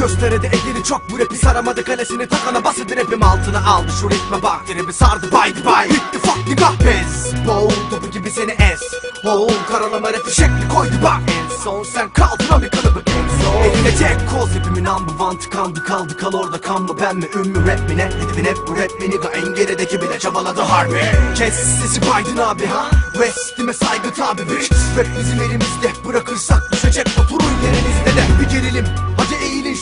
Gösteridi ederi çok bu rapi saramadı kalesini takana basıdı rapim altına aldı. Şu ritme bak rapi sardı baydı bay. Bitti fuck nigga pes. Bowl topu gibi seni es. Hole karalama rapi şekli koydu bak. En son sen kaldın o bir kalıbı en son. Eline tek koz rapimin number one tıkandı kaldı kal orada kanma ben mi ünlü rap mi ne Hedefin hep bu rap mi nigga en gerideki bile çabaladı harbi. Kes sesi Biden abi ha? West'ime saygı tabi bitch. Rap bizim elimizde bırakırsak düşecek oturun yerinizde de. Bir gerilim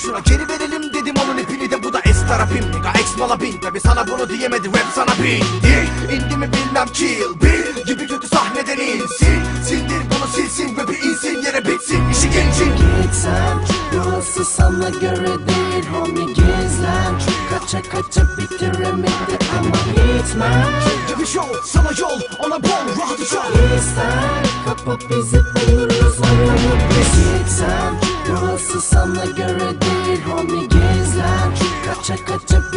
şuna geri verelim dedim onun ipini de bu da es tarafim nigga ex mala bin Tabi sana bunu diyemedi rap sana bindi İndi mi bilmem kill Bill gibi kötü sahneden insin. Sindir bunu silsin rapi insin yere bitsin. İşi gencin. Gitsen Burası sana göre değil homie gizlen Kaça kaça bitiremedi ama gitmem Gibi show sana yol ona bol rahatı çok İster kapı bizi buluruz ayağını biz. Gitsen Burası sana göre değil homie gizlen. Kaça kaça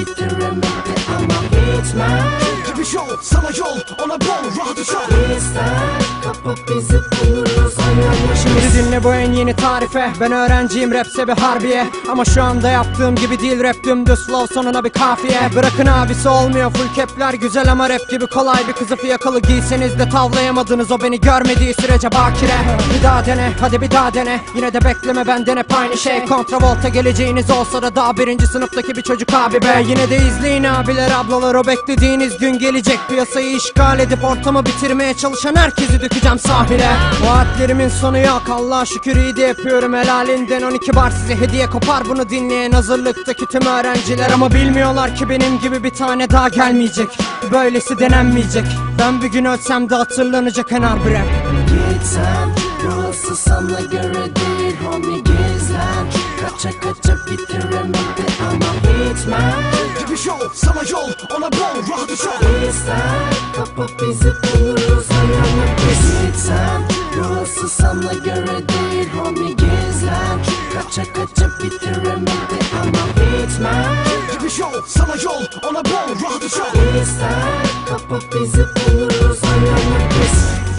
sana yol ona bol rahatı bizi buluruz ayağını Şimdi dinle bu en yeni tarife. Ben öğrenciyim rapse bir harbiye. Ama şu anda yaptığım gibi değil rap dümdüz slow sonuna bir kafiye. Bırakın abisi olmuyor full kepler güzel ama rap gibi kolay Bir kızı fiyakalı giyseniz de tavlayamadınız. O beni görmediği sürece bakire. Bir daha dene hadi bir daha dene. Yine de bekleme benden hep aynı şey. Kontravolta geleceğiniz olsa da daha birinci sınıftaki bir çocuk abi be. Yine de izleyin abiler ablalar o beklediğiniz gün gelecek Piyasayı işgal edip ortamı bitirmeye çalışan herkesi dökeceğim sahile. Vaatlerimin sonu yok Allah'a şükür iyi de yapıyorum. Helalinden 12 bar size hediye kopar. Bunu dinleyen hazırlıktaki tüm öğrenciler. Ama bilmiyorlar ki benim gibi bir tane daha gelmeyecek. Böylesi denenmeyecek. Ben bir gün ölsem de hatırlanacak en harbi rap Gitsen Burası sana göre değil homie gizlen. Kaça kaça bitiremedi ama gitmem. Gibi show sana yol ona bol rahatı çok İster kapı bizi buluruz. Ayağını Gitsen Burası sana göre değil. Homie gizlen Kaça kaça bitiremedi ama gitmem Gibi show sana yol ona bol rahatı çok İster kapı bizi buluruz. Ayağını biz